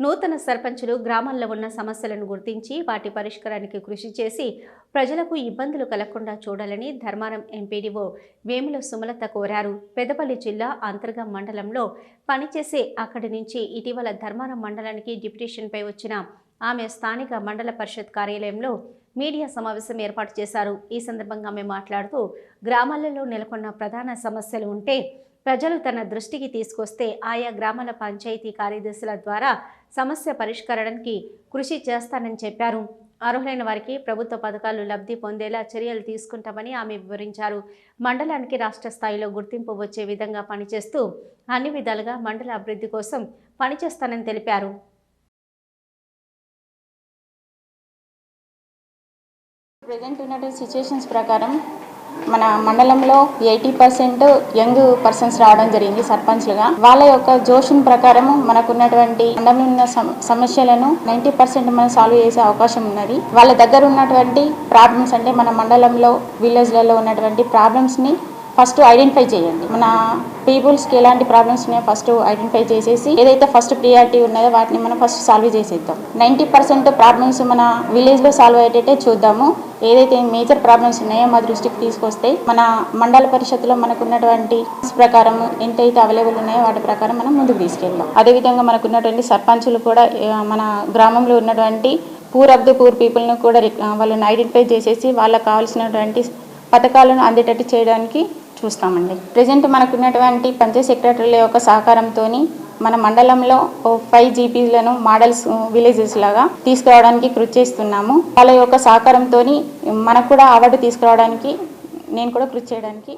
నూతన సర్పంచులు గ్రామాల్లో ఉన్న సమస్యలను గుర్తించి వాటి పరిష్కారానికి కృషి చేసి ప్రజలకు ఇబ్బందులు కలగకుండా చూడాలని ధర్మారం ఎంపీడీఓ వేముల సుమలత కోరారు. పెదపల్లి జిల్లా అంతర్గం మండలంలో పనిచేసే అక్కడి నుంచి ఇటీవల ధర్మారం మండలానికి డిప్యూటేషన్పై వచ్చిన ఆమె స్థానిక మండల పరిషత్ కార్యాలయంలో మీడియా సమావేశం ఏర్పాటు చేశారు. ఈ సందర్భంగా ఆమె మాట్లాడుతూ గ్రామాలలో నెలకొన్న ప్రధాన సమస్యలు ఉంటే ప్రజలు తన దృష్టికి తీసుకొస్తే ఆయా గ్రామాల పంచాయతీ కార్యదర్శుల ద్వారా సమస్య పరిష్కరణకి కృషి చేస్తానని చెప్పారు. అర్హులైన వారికి ప్రభుత్వ పథకాలు లబ్ధి పొందేలా చర్యలు తీసుకుంటామని ఆమె వివరించారు. మండలానికి రాష్ట్ర స్థాయిలో గుర్తింపు వచ్చే విధంగా పనిచేస్తూ అన్ని విధాలుగా మండల అభివృద్ధి కోసం పనిచేస్తానని తెలిపారు. ప్రజెంట్ ఉన్నటువంటి సిచ్యువేషన్స్ ప్రకారం మన మండలంలో ఎయిటీ పర్సెంట్ యంగ్ పర్సన్స్ రావడం జరిగింది సర్పంచ్లుగా. వాళ్ళ యొక్క జోషం ప్రకారం మనకున్నటువంటి మండలంలో ఉన్న సమ- సమస్యలను నైంటీ పర్సెంట్ మనం సాల్వ్ చేసే అవకాశం ఉన్నది. వాళ్ళ దగ్గర ఉన్నటువంటి ప్రాబ్లమ్స్ అంటే మన మండలంలో విలేజ్లలో ఉన్నటువంటి ప్రాబ్లమ్స్ని ఫస్ట్ ఐడెంటిఫై చేయండి. మన పీపుల్స్కి ఎలాంటి ప్రాబ్లమ్స్ ఉన్నాయో ఫస్ట్ ఐడెంటిఫై చేసేసి ఏదైతే ఫస్ట్ ప్రియారిటీ ఉన్నదో వాటిని మనం ఫస్ట్ సాల్వ్ చేసేద్దాం. నైంటీ పర్సెంట్ ప్రాబ్లమ్స్ మన విలేజ్లో సాల్వ్ అయ్యేటట్టే చూద్దాము. ఏదైతే మేజర్ ప్రాబ్లమ్స్ ఉన్నాయో మా దృష్టికి తీసుకొస్తే మన మండల పరిషత్లో మనకు ఉన్నటువంటి ప్రకారం ఎంతైతే అవైలబుల్ ఉన్నాయో వాటి ప్రకారం మనం ముందుకు తీసుకెళ్దాం. అదేవిధంగా మనకు ఉన్నటువంటి సర్పంచులు కూడా మన గ్రామంలో ఉన్నటువంటి పూర్ ఆఫ్ ది పూర్ పీపుల్ని కూడా వాళ్ళని ఐడెంటిఫై చేసేసి వాళ్ళకి కావాల్సినటువంటి పథకాలను అందేటట్టు చేయడానికి చూస్తామండి. ప్రజెంట్ మనకున్నటువంటి పంచాయత్ సెక్రటరీల యొక్క సహకారంతో మన మండలంలో ఓ ఫైవ్ జీపీలను మోడల్స్ విలేజెస్ లాగా తీసుకురావడానికి కృషి చేస్తున్నాము. వాళ్ళ యొక్క సహకారంతో మనకు కూడా అవార్డు తీసుకురావడానికి నేను కూడా కృషి చేయడానికి